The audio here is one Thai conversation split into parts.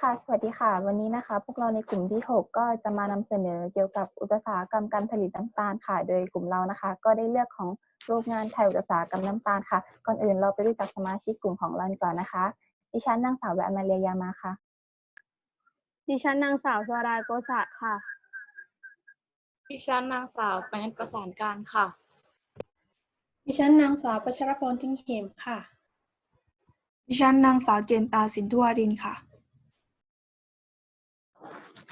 ค่ะ สวัสดีค่ะ วันนี้นะคะ พวกเราในกลุ่มที่ 6 ก็จะมานำเสนอเกี่ยวกับอุตสาหกรรมการผลิตน้ำตาลค่ะ โดยกลุ่มเรานะคะ ก็ได้เลือกของโรงงานไทยอุตสาหกรรมน้ำตาลค่ะ ก่อนอื่นเราไปรู้จักสมาชิกกลุ่มของเราก่อนนะคะ ดิฉันนางสาวแววมาเรียยามาค่ะ ดิฉันนางสาวสวรายโกษะค่ะ ดิฉันนางสาวปนัญประสานการค่ะ ดิฉันนางสาวพัชรพรทิ้งเหมค่ะ ดิฉันนางสาวเจนตาสินทุวารินค่ะ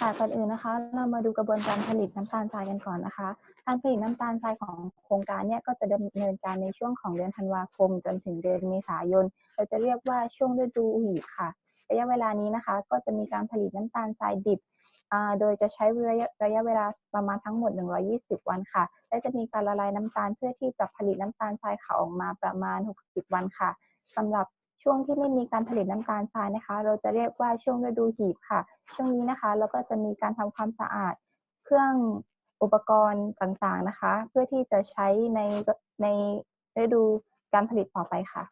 ค่ะก่อนอื่นนะคะ เรามาดูกระบวนการผลิตน้ำตาลทรายกันก่อนนะคะ การผลิตน้ำตาลทรายของโครงการเนี่ยก็จะดำเนินการในช่วงของเดือนธันวาคม จนถึงเดือนเมษายน เราจะเรียกว่าช่วงฤดูหีบค่ะ ระยะเวลานี้นะคะ ก็จะมีการผลิตน้ำตาลทรายดิบ โดยจะใช้ระยะระยะเวลาประมาณทั้งหมด 120 วันค่ะ และจะมีการละลายน้ำตาลเพื่อที่จะผลิตน้ำตาลทรายขาวออกมาประมาณ 60 วันค่ะสำหรับ ช่วงที่ไม่มีการผลิตน้ำตาลทรายนะคะ เราจะเรียกว่าช่วงฤดูหีบค่ะ ช่วงนี้นะคะเราก็จะมีการทำความสะอาดเครื่องอุปกรณ์ต่างๆนะคะ เพื่อที่จะใช้ในในฤดูการผลิตต่อไปค่ะ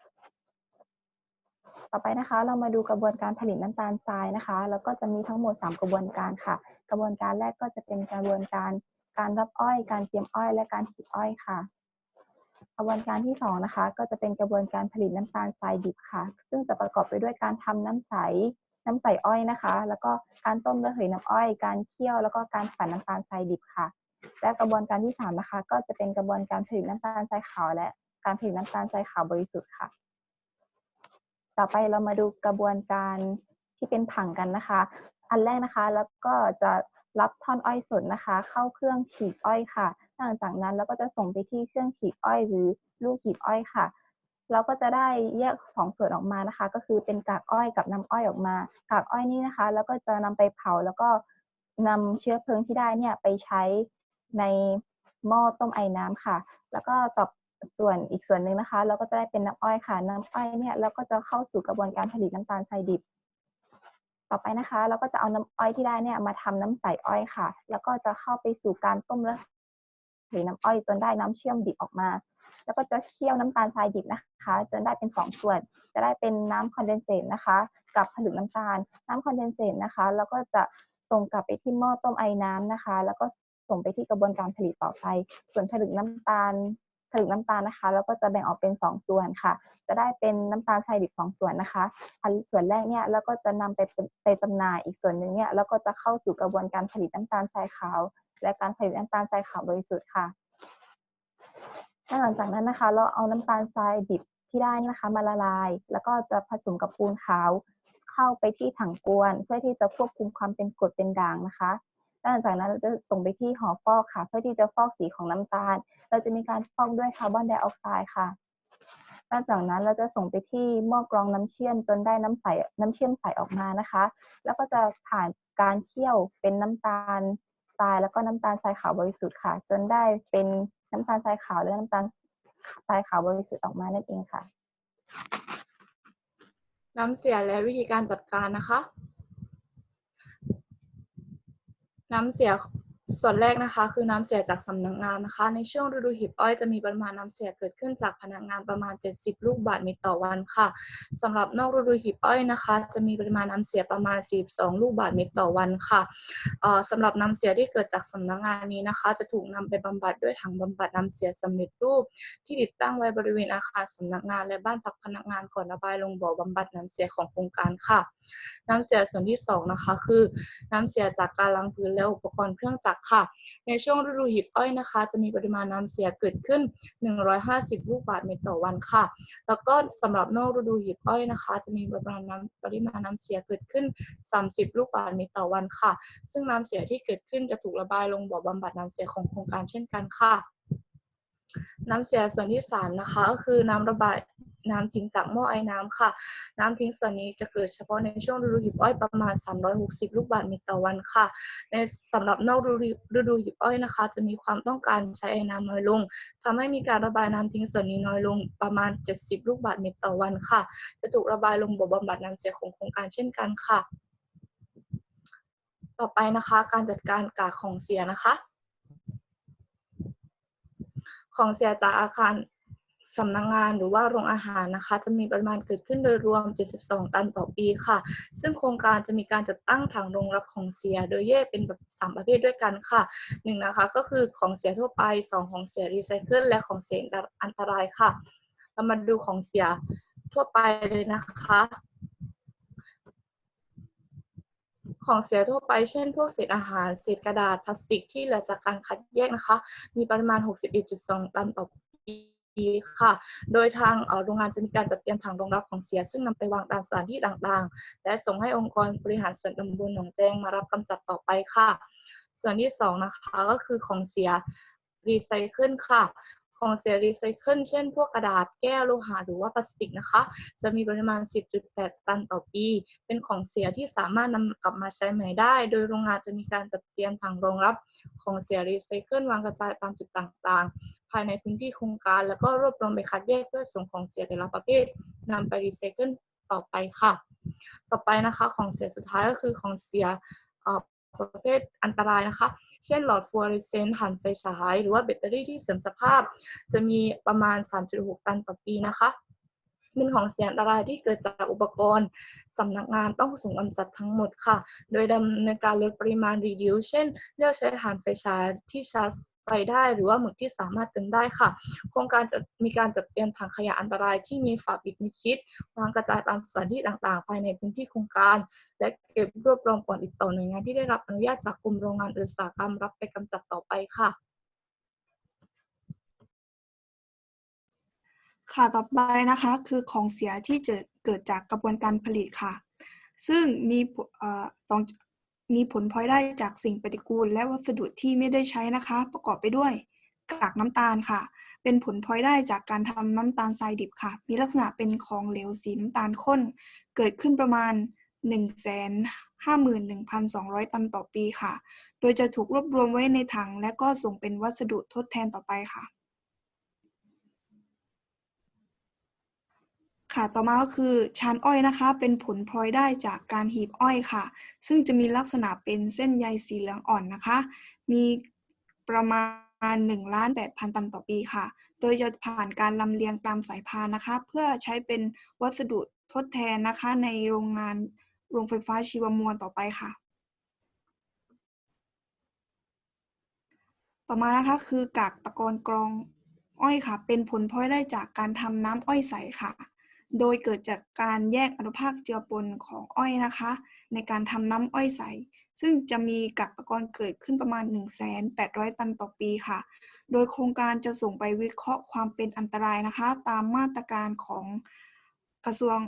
ต่อไปนะคะ เรามาดูกระบวนการผลิตน้ำตาลทรายนะคะ แล้วก็จะมีทั้งหมด 3 กระบวนการค่ะ กระบวนการแรกก็จะเป็นกระบวนการการรับอ้อย การเตรียมอ้อย และการหีบอ้อยค่ะ กระบวนการที่2นะคะก็จะเป็นกระบวนการผลิตน้ำตาลทรายดิบค่ะ ซึ่งจะประกอบไปด้วยการทำน้ำใส น้ำใสอ้อยนะคะ แล้วก็การต้มระเหยน้ำอ้อย การเคี่ยวแล้วก็การปั่นน้ำตาลทรายดิบค่ะ และกระบวนการที่สามนะคะ ก็จะเป็นกระบวนการผลิตน้ำตาลทรายขาวและการผลิตน้ำตาลทรายขาวบริสุทธิ์ค่ะ ต่อไปเรามาดูกระบวนการที่เป็นผังกันนะคะ อันแรกนะคะแล้วก็จะรับท่อนอ้อยสดนะคะ เข้าเครื่องฉีกอ้อยค่ะ หลังจากนั้นเราก็จะส่งไปที่เครื่องฉีกอ้อยหรือลูกหีบอ้อยค่ะ เราก็จะได้แยกสองส่วนออกมานะคะ ก็คือเป็นกากอ้อยกับน้ำอ้อยออกมา กากอ้อยนี่นะคะ แล้วก็จะนำไปเผาแล้วก็นำเชื้อเพลิงที่ได้เนี่ยไปใช้ในหม้อต้มไอ้น้ำค่ะ แล้วก็ต่อส่วนอีกส่วนหนึ่งนะคะ เราก็จะได้เป็นน้ำอ้อยค่ะ น้ำอ้อยเนี่ยเราก็จะเข้าสู่กระบวนการผลิตน้ำตาลทรายดิบ ต่อไปนะคะ เราก็จะเอาน้ำอ้อยที่ได้เนี่ยมาทำน้ำใสอ้อยค่ะ แล้วก็จะเข้าไปสู่การต้มและ หรือน้ำอ้อยจนได้น้ำเชื่อมดิบออกมา แล้วก็จะเคี่ยวน้ำตาลทรายดิบนะคะ จนได้เป็นสองส่วน จะได้เป็นน้ำคอนเดนเซตนะคะ กับผลึกน้ำตาล น้ำคอนเดนเซตนะคะ แล้วก็จะส่งกลับไปที่หม้อต้มไอ้น้ำนะคะ แล้วก็ส่งไปที่กระบวนการผลิตต่อไป ส่วนผลึกน้ำตาลผลึกน้ำตาลนะคะ แล้วก็จะแบ่งออกเป็นสองส่วนค่ะ จะได้เป็นน้ำตาลทรายดิบสองส่วนนะคะ ส่วนแรกเนี่ยแล้วก็จะนำไปไปจำหน่ายอีกส่วนหนึ่งเนี่ยแล้วก็จะเข้าสู่กระบวนการผลิตน้ำตาลทรายขาว และการผลิตน้ำตาลทรายขาวบริสุทธิ์ค่ะหลังจากนั้นนะคะ เราเอาน้ำตาลทรายดิบที่ได้นะคะมาละลาย แล้วก็จะผสมกับปูนขาว เข้าไปที่ถังกวน เพื่อที่จะควบคุมความเป็นกรดเป็นด่างนะคะหลังจากนั้นเราจะส่งไปที่หอฟอกค่ะ เพื่อที่จะฟอกสีของน้ำตาล เราจะมีการฟอกด้วยคาร์บอนไดออกไซด์ค่ะ หลังจากนั้นเราจะส่งไปที่หม้อกรองน้ำเชื่อมจนได้น้ำใสน้ำเชื่อมใสออกมานะคะ แล้วก็จะผ่านการเคี่ยวเป็นน้ำตาลทรายแล้วก็น้ำตาลทรายขาวบริสุทธิ์ค่ะ จนได้เป็นน้ำตาลทรายขาวและน้ำตาลทรายขาวบริสุทธิ์ออกมานั่นเองค่ะ น้ำเสียและวิธีการจัดการนะคะ น้ำเสีย ส่วนแรกนะคะ คือน้ำเสียจากสำนักงานนะคะ ในช่วงฤดูหีบอ้อยจะมีปริมาณน้ำเสียเกิดขึ้นจากพนักงานประมาณ 70 ลูกบาศก์เมตรต่อวันค่ะสำหรับนอกฤดูหีบอ้อยนะคะ จะมีปริมาณน้ำเสียประมาณ 42 ลูกบาศก์เมตรต่อวันค่ะสำหรับน้ำเสียที่เกิดจากสำนักงานนี้นะคะ จะถูกนำไปบำบัดด้วยถังบำบัดน้ำเสียสำเร็จรูป ที่ติดตั้งไว้บริเวณอาคารสำนักงานและบ้านพักพนักงานก่อนระบายลงบ่อบำบัดน้ำเสียของโครงการค่ะ น้ำเสียส่วนที่สองนะคะคือ น้ำเสียจากการล้างพื้นและอุปกรณ์เครื่องจักรค่ะ ในช่วงฤดูหีบอ้อยนะคะ จะมีปริมาณน้ำเสียเกิดขึ้น 150 ลูกบาศก์เมตรต่อวันค่ะ แล้วก็สำหรับนอกฤดูหีบอ้อยนะคะ จะมีปริมาณน้ำปริมาณน้ำเสียเกิดขึ้น 30 ลูกบาศก์เมตรต่อวันค่ะ ซึ่งน้ำเสียที่เกิดขึ้นจะถูกระบายลงบ่อบำบัดน้ำเสียของโครงการเช่นกันค่ะน้ำเสียส่วนที่สามนะคะก็คือน้ำระบาย น้ำทิ้งจากหม้อไอ้น้ำค่ะ น้ำทิ้งส่วนนี้จะเกิดเฉพาะในช่วงฤดูหีบอ้อยประมาณ 360 ลูกบาศก์เมตรต่อวันค่ะ ในสำหรับนอกฤดูฤดูหีบอ้อยนะคะ จะมีความต้องการใช้ไอ้น้ำน้อยลงทำให้มีการระบายน้ำทิ้งส่วนนี้น้อยลงประมาณ 70 ลูกบาศก์เมตรต่อวันค่ะ จะถูกระบายลงบ่อบำบัดน้ำเสียของโครงการเช่นกันค่ะ ต่อไปนะคะการจัดการกากของเสียนะคะ ของเสียจากอาคาร สำนักงานหรือว่าโรงอาหารนะคะ จะมีปริมาณเกิดขึ้นโดยรวม 72 ตันต่อปีค่ะ ซึ่งโครงการจะมีการจัดตั้งถังรองรับของเสีย โดยแยกเป็นแบบสามประเภทด้วยกันค่ะหนึ่งนะคะก็คือของเสียทั่วไปสองของเสียรีไซเคิลและของเสียอันตรายค่ะ เรามาดูของเสียทั่วไปเลยนะคะของเสียทั่วไปเช่น พวกเศษอาหารเศษกระดาษพลาสติกที่เหลือจากการคัดแยกนะคะ มีปริมาณ 61.2 ตันต่อปี ค่ะ โดยทางโรงงานจะมีการจัดเตรียมถังรองรับของเสีย ซึ่งนำไปวางตามสถานที่ต่างๆ และส่งให้องค์กรบริหารส่วนตำบลหนองแจงมารับกำจัดต่อไปค่ะ ส่วนที่สองนะคะก็คือของเสียรีไซเคิลค่ะ ของเสียรีไซเคิลเช่น พวกกระดาษแก้วโลหะหรือว่าพลาสติกนะคะ จะมีปริมาณ 10.8 ตันต่อปี เป็นของเสียที่สามารถนำกลับมาใช้ใหม่ได้ โดยโรงงานจะมีการจัดเตรียมถังรองรับของเสียรีไซเคิลวางกระจายตามจุดต่างๆ ภายในพื้นที่โครงการ แล้วก็รวบรวมไปคัดแยกเพื่อส่งของเสียแต่ละประเภทนำไปรีไซเคิลต่อไปค่ะ ต่อไปนะคะของเสียสุดท้ายก็คือของเสียประเภทอันตรายนะคะ เช่นหลอดฟลูออเรสเซนต์หันไฟฉาย หรือว่าแบตเตอรี่ที่เสื่อมสภาพ จะมีประมาณ 3.6 ตันต่อปีนะคะเป็นของเสียอันตรายที่เกิดจากอุปกรณ์สำนักงานต้องส่งกำจัดทั้งหมดค่ะ โดยดำเนินการลดปริมาณ reduce เช่น เลือกใช้ถ่านไฟฉายที่ชาร์จ ไฟได้หรือว่าหมึกที่สามารถเติมได้ค่ะ โครงการจะมีการจัดเตรียมถังขยะอันตรายที่มีฝาปิดมิดชิด วางกระจายตามสถานที่ต่างๆ ภายในพื้นที่โครงการ และเก็บรวบรวมก่อนติดต่อหน่วยงานที่ได้รับอนุญาตจากกรมโรงงานอุตสาหกรรมรับไปกำจัดต่อไปค่ะ ค่ะต่อไปนะคะคือของเสียที่เกิดเกิดจากกระบวนการผลิตค่ะ ซึ่งมีผลเอ่อต้อง มีผลพลอยได้จากสิ่งปฏิกูล และวัสดุที่ไม่ได้ใช้นะคะ ประกอบไปด้วย กากน้ำตาลค่ะ เป็นผลพลอยได้จากการทำน้ำตาลทรายดิบค่ะ มีลักษณะเป็นของเหลวสีน้ำตาลข้น เกิดขึ้นประมาณ 151,200 ตันต่อปีค่ะ โดยจะถูกรวบรวมไว้ในถัง และก็ส่งเป็นวัสดุทดแทนต่อไปค่ะ ค่ะ ต่อมาก็คือชานอ้อยนะคะ เป็นผลพลอยได้จากการหีบอ้อยค่ะ ซึ่งจะมีลักษณะเป็นเส้นใยสีเหลืองอ่อนนะคะ มีประมาณ1ล้าน8พันตันต่อปีค่ะ โดยจะผ่านการลำเลียงตามสายพานนะคะ เพื่อใช้เป็นวัสดุทดแทนนะคะ ในโรงงานโรงไฟฟ้าชีวมวลต่อไปค่ะ ต่อมานะคะคือกากตะกอนกรองอ้อยค่ะ เป็นผลพลอยได้จากการทำน้ำอ้อยใสค่ะ โดยเกิดจากการแยกอนุภาคเจือปนของอ้อยนะคะ ในการทำน้ำอ้อยใส ซึ่งจะมีกากตะกอนเกิดขึ้นประมาณ 1,800 ตันต่อปีค่ะ โดยโครงการจะส่งไปวิเคราะห์ความเป็นอันตรายนะคะ ตามมาตรการของกระทรวง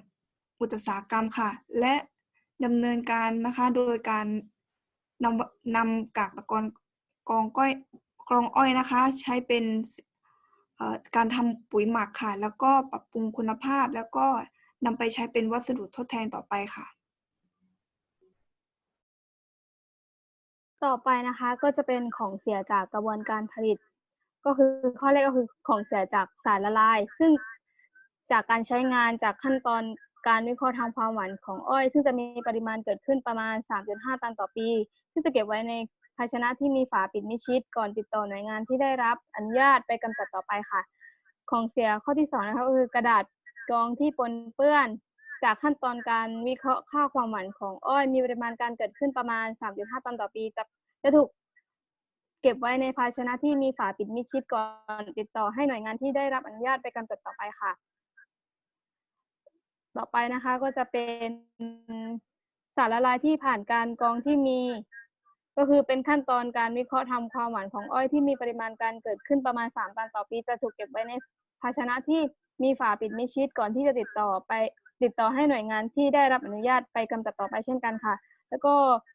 อุตสาหกรรมค่ะ และดำเนินการนะคะโดยการนำนำกากตะกอนกองก้อยกรองอ้อยนะคะ ใช้เป็น การทำปุ๋ยหมักค่ะ แล้วก็ปรับปรุงคุณภาพ แล้วก็นำไปใช้เป็นวัสดุทดแทนต่อไปค่ะ ต่อไปนะคะก็จะเป็นของเสียจากกระบวนการผลิต ก็คือข้อแรกก็คือของเสียจากสารละลาย ซึ่งจากการใช้งานจากขั้นตอนการวิเคราะห์ทางความหวานของอ้อย ซึ่งจะมีปริมาณเกิดขึ้นประมาณ 3.5 ตันต่อปี ซึ่งจะเก็บไว้ใน ภาชนะที่มีฝาปิดมิชิด ก่อนติดต่อหน่วยงานที่ได้รับอนุญาตไปกำจัดต่อไปค่ะ ของเสียข้อที่สองนะคะก็คือกระดาษกรองที่ปนเปื้อน จากขั้นตอนการวิเคราะห์ค่าความหวานของอ้อยมีปริมาณการเกิดขึ้นประมาณ 3.5 ตันต่อปีจะจะถูกเก็บไว้ในภาชนะที่มีฝาปิดมิชิดก่อนติดต่อให้หน่วยงานที่ได้รับอนุญาตไปกำจัดต่อไปค่ะ ต่อไปนะคะก็จะเป็นสารละลายที่ผ่านการกรองที่มี ก็คือเป็นขั้นตอนการวิเคราะห์ทำความหวานของอ้อยที่มีปริมาณการเกิดขึ้นประมาณ 3 ตันต่อปี จะถูกเก็บไว้ในภาชนะที่มีฝาปิดมิดชิดก่อนที่จะติดต่อไปติดต่อให้หน่วยงานที่ได้รับอนุญาตไปกำจัดต่อไปเช่นกันค่ะ แล้วก็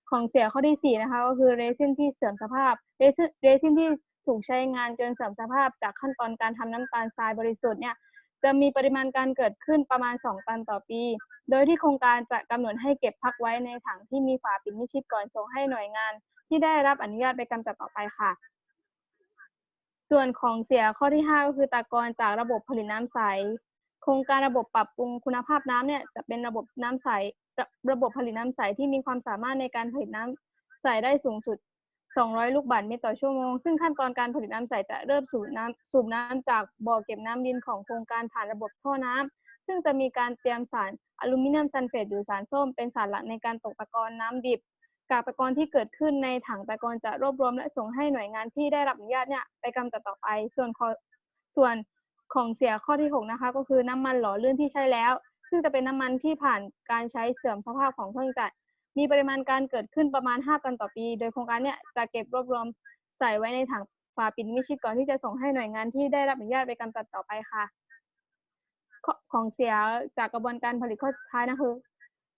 ของเสียข้อที่สี่นะคะ ก็คือเรซินที่เสื่อมสภาพเรซินเรซินที่ถูกใช้งานจนเสื่อมสภาพ จากขั้นตอนการทำน้ำตาลทรายบริสุทธิ์เนี่ยจะมีปริมาณการเกิดขึ้นประมาณ 2 ตันต่อปี โดยที่โครงการจะกำหนดให้เก็บพักไว้ในถังที่มีฝาปิดมิดชิดก่อนส่งให้หน่วยงาน ที่ได้รับอนุญาตไปกำจัดต่อไปค่ะ ส่วนของเสียข้อที่ 5 ก็คือตากอนจากระบบผลิตน้ำใส โครงการระบบปรับปรุงคุณภาพน้ำเนี่ยจะเป็นระบบน้ำใสระระบบผลิตน้ำใสที่มีความสามารถในการผลิตน้ำใสได้สูงสุด 200 ลูกบาศก์เมตรต่อชั่วโมง ซึ่งขั้นตอนการผลิตน้ำใสจะเริ่มสูบน้ำสูบน้ำจากบ่อเก็บน้ำดินของโครงการผ่านระบบท่อน้ำซึ่งจะมีการเตรียมสารอลูมิเนียมซัลเฟตหรือสารส้มเป็นสารหลักในการตกตะกอนน้ำดิบ กากตะกอนที่เกิดขึ้นในถังตะกอนจะรวบรวมและส่งให้หน่วยงานที่ได้รับอนุญาตเนี่ยไปกำจัดต่อไป ส่วนส่วนของเสียข้อที่ 6 นะคะ ก็คือน้ำมันหล่อลื่นที่ใช้แล้ว ซึ่งจะเป็นน้ำมันที่ผ่านการใช้เสื่อมสภาพของเครื่องจักรมีปริมาณการเกิดขึ้นประมาณ 5 ตันต่อปี โดยโครงการเนี่ยจะเก็บรวบรวมใส่ไว้ในถังฝาปิดมิชิดก่อนที่จะส่งให้หน่วยงานที่ได้รับอนุญาตไปกำจัดต่อไปค่ะ ของเสียจากกระบวนการผลิตข้อสุดท้ายนะคือ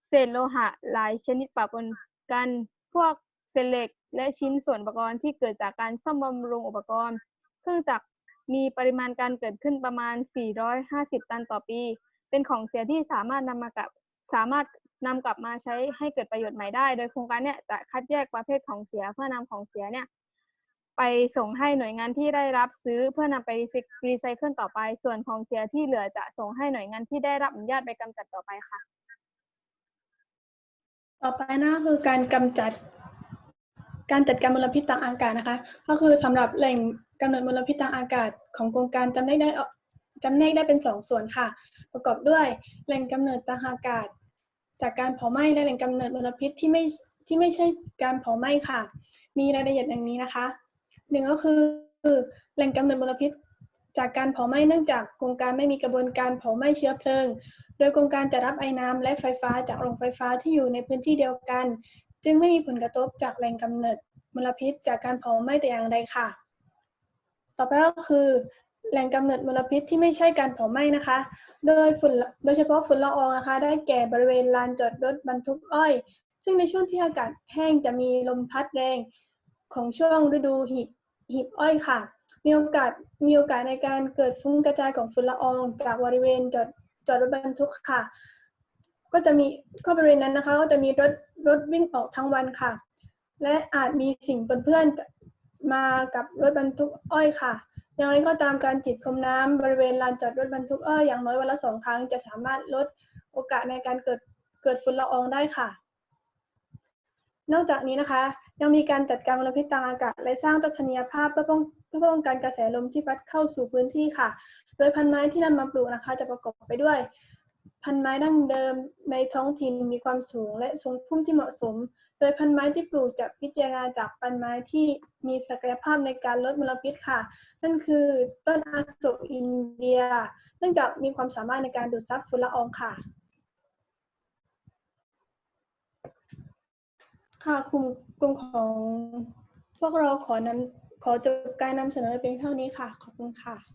เศษโลหะหลายชนิดปะปน กันพวกเศษเหล็กและชิ้นส่วนอุปกรณ์ที่เกิดจากการซ่อมบำรุงอุปกรณ์เครื่องจักรมีปริมาณการเกิดขึ้นประมาณ 450 ตันต่อปี เป็นของเสียที่สามารถนำมากลับสามารถนำกลับมาใช้ให้เกิดประโยชน์ใหม่ได้ โดยโครงการเนี่ยจะคัดแยกประเภทของเสียเพื่อนำของเสียเนี่ยไปส่งให้หน่วยงานที่ได้รับซื้อเพื่อนำไปรีไซเคิลต่อไป ส่วนของเสียที่เหลือจะส่งให้หน่วยงานที่ได้รับอนุญาตไปกำจัดต่อไปค่ะ ต่อไปนะคือการกำจัด การจัดการมลพิษทางอากาศนะคะ ก็คือสำหรับแหล่งกำเนิดมลพิษทางอากาศของโครงการจำแนกได้จำแนกได้เป็นสองส่วนค่ะ ประกอบด้วยแหล่งกำเนิดทางอากาศ จากการเผาไหม้และแหล่งกำเนิดมลพิษที่ไม่ที่ไม่ใช่การเผาไหม้ค่ะ มีรายละเอียดอย่างนี้นะคะหนึ่งก็คือแหล่งกำเนิดมลพิษ จากการเผาไหม้เนื่องจากโครงการไม่มีกระบวนการเผาไหม้เชื้อเพลิง โดยโครงการจะรับไอ้น้ำและไฟฟ้าจากโรงไฟฟ้าที่อยู่ในพื้นที่เดียวกัน จึงไม่มีผลกระทบจากแหล่งกำเนิดมลพิษจากการเผาไหม้แต่อย่างใดค่ะ ต่อไปก็คือแหล่งกำเนิดมลพิษที่ไม่ใช่การเผาไหม้นะคะ โดยฝุ่นโดยเฉพาะฝุ่นละอองนะคะ ได้แก่บริเวณลานจอดรถบรรทุกอ้อย ซึ่งในช่วงที่อากาศแห้งจะมีลมพัดแรง ของช่วงฤดูหีบ หีบอ้อยค่ะ มีโอกาสมีโอกาสในการเกิดฟุ้งกระจายของฝุ่นละออง จากบริเวณจอดจอดรถบรรทุกค่ะ ก็จะมีก็บริเวณนั้นนะคะ ก็จะมีรถรถวิ่งออกทั้งวันค่ะ และอาจมีสิ่งปนเพื่อนมากับรถบรรทุกอ้อยค่ะอย่างไรก็ตามการจิบพรมน้ำบริเวณลานจอดรถบรรทุกอ้อยอย่างน้อยวันละสองครั้งจะสามารถลดโอกาสในการเกิดเกิดฝุ่นละอองได้ค่ะ นอกจากนี้นะคะ ยังมีการจัดการมลพิษทางอากาศ และสร้างทัศนียภาพเพื่อป้องเพื่อป้องกันกระแสลมที่พัดเข้าสู่พื้นที่ค่ะ โดยพันไม้ที่นำมาปลูกนะคะ จะประกอบไปด้วย พันไม้ดั้งเดิมในท้องถิ่นมีความสูงและทรงพุ่มที่เหมาะสม โดยพันไม้ที่ปลูกจะพิจารณาจากพันไม้ที่มีศักยภาพในการลดมลพิษค่ะ นั่นคือต้นอาโศกอินเดีย เนื่องจากมีความสามารถในการดูดซับฝุ่นละอองค่ะ ค่ะกลุ่มกลุ่มของพวกเราขอนำขอจบการนำเสนอเพียงเท่านี้ค่ะ ขอบคุณค่ะ